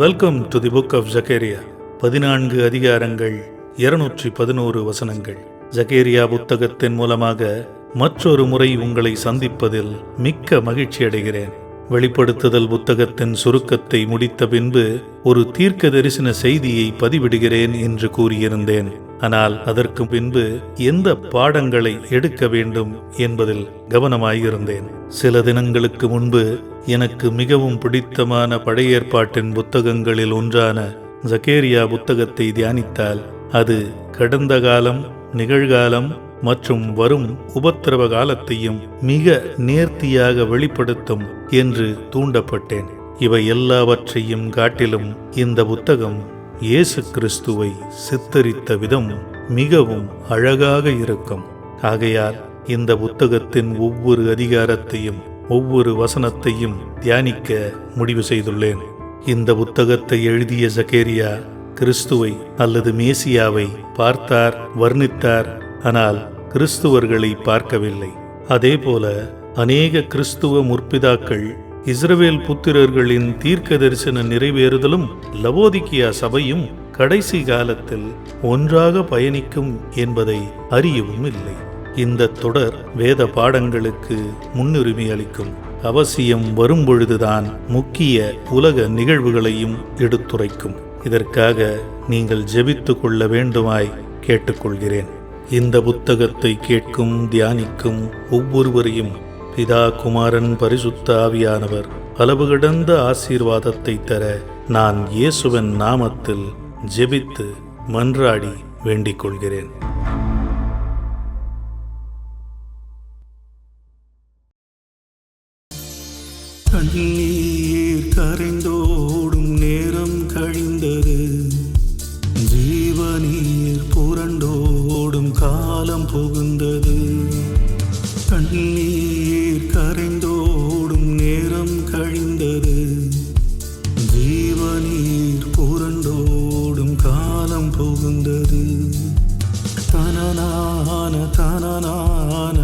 Welcome to the book of Zechariah பதினான்கு அதிகாரங்கள் இருநூற்றி பதினோரு வசனங்கள். ஜக்கேரியா புத்தகத்தின் மூலமாக மற்றொரு முறை உங்களை சந்திப்பதில் மிக்க மகிழ்ச்சி அடைகிறேன். வெளிப்படுத்துதல் புத்தகத்தின் சுருக்கத்தை முடித்த பின்பு ஒரு தீர்க்க தரிசன செய்தியை பதிவிடுகிறேன் என்று கூறியிருந்தேன். ஆனால் அதற்கு பின்பு எந்த பாடங்களை எடுக்க வேண்டும் என்பதில் கவனமாயிருந்தேன். சில தினங்களுக்கு முன்பு எனக்கு மிகவும் பிடித்தமான பழைய ஏற்பாட்டின் புத்தகங்களில் ஒன்றான ஜக்கேரியா புத்தகத்தை தியானித்தால் அது கடந்த காலம் நிகழ்காலம் மற்றும் வரும் உபத்திரவ காலத்தையும் மிக நேர்த்தியாக வெளிப்படுத்தும் என்று தூண்டப்பட்டேன். இவை எல்லாவற்றையும் காட்டிலும் இந்த புத்தகம் இயேசு கிறிஸ்துவை சித்தரித்த விதம் மிகவும் அழகாக இருக்கும். ஆகையால் இந்த புத்தகத்தின் ஒவ்வொரு அதிகாரத்தையும் ஒவ்வொரு வசனத்தையும் தியானிக்க முடிவு செய்துள்ளேன். இந்த புத்தகத்தை எழுதிய ஜக்கேரியா கிறிஸ்துவை அல்லது மேசியாவை பார்த்தார் வர்ணித்தார் ஆனால் கிறிஸ்துவர்களை பார்க்கவில்லை. அதேபோல அநேக கிறிஸ்துவ முற்பிதாக்கள் இஸ்ரவேல் புத்திரர்களின் தீர்க்க தரிசன நிறைவேறுதலும் லவோதிக்கியா சபையும் கடைசி காலத்தில் ஒன்றாக பயணிக்கும் என்பதை அறியவும் இல்லை. இந்த தொடர் வேத பாடங்களுக்கு முன்னுரிமை அளிக்கும். அவசியம் வரும்பொழுதுதான் முக்கிய உலக நிகழ்வுகளையும் எடுத்துரைக்கும். இதற்காக நீங்கள் ஜெபித்து கொள்ள வேண்டுமாய் கேட்டுக்கொள்கிறேன். இந்த புத்தகத்தை கேட்கும் தியானிக்கும் ஒவ்வொருவரையும் பிதா குமாரன் பரிசுத்த ஆவியானவர் அளவு கடந்த ஆசீர்வாதத்தை தர நான் இயேசுவின் நாமத்தில் ஜெபித்து மன்றாடி வேண்டிக் கொள்கிறேன் கண்ணீர் கரைந்தோடும் நேரம் கழிந்தது ஜீவநீர் புரண்டோடும் காலம் புகுந்தது. கண்ணீர் வந்தோடும் காலம் புகுந்தது. தனநான தனநான